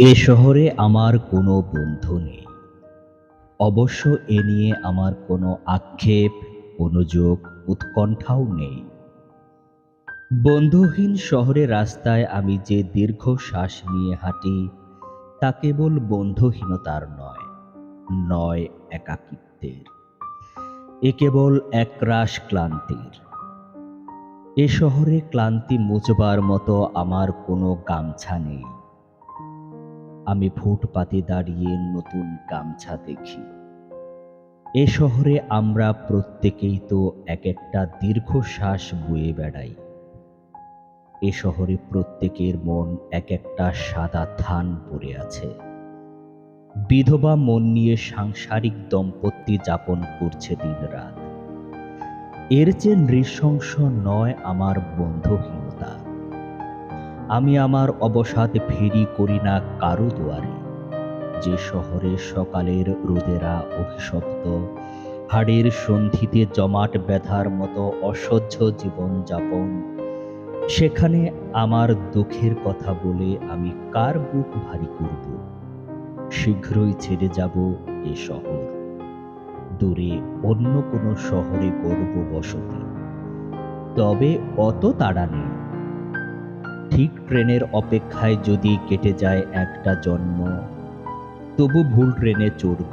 এ শহরে আমার কোনো বন্ধু নেই। অবশ্য এ নিয়ে আমার কোনো আক্ষেপ অনুযোগ উৎকণ্ঠাও নেই। বন্ধুহীন শহরে রাস্তায় আমি যে দীর্ঘ শ্বাস নিয়ে হাঁটি, তা কেবল বন্ধুহীনতার নয় নয় একাকিত্বের। এ কেবল একরাশ ক্লান্তির। এ শহরে ক্লান্তি মুচবার মতো আমার কোনো গামছা নেই। আমি ফুটপাতে দাঁড়িয়ে নতুন গামছা দেখি। এ শহরে আমরা প্রত্যেকেই তো এক একটা দীর্ঘশ্বাস বয়ে বেড়াই। এ শহরে প্রত্যেকের মন এক একটা সাদা থান পড়ে আছে। বিধবা মন নিয়ে সাংসারিক দম্পতি যাপন করছে দিনরাত। এর চেয়ে নৃশংস নয় আমার বন্ধুহীনতা আমি আমার অবসাদ ফেরি করি না কারও দুয়ারে। যে শহরে সকালের রোদেরা অভিশপ্ত, হাড়ের সন্ধিতে জমাট ব্যথার মতো অসহ্য জীবনযাপন সেখানে আমার দুঃখের কথা বলে আমি কার বুক ভারী করব? শীঘ্রই ছেড়ে যাব এ শহর। দূরে অন্য কোনো শহরে করব বসতি। তবে অত তাড়া নেই। ঠিক ট্রেনের অপেক্ষায় যদি কেটে যায় একটা জন্ম তবু ভুল ট্রেনে চড়ব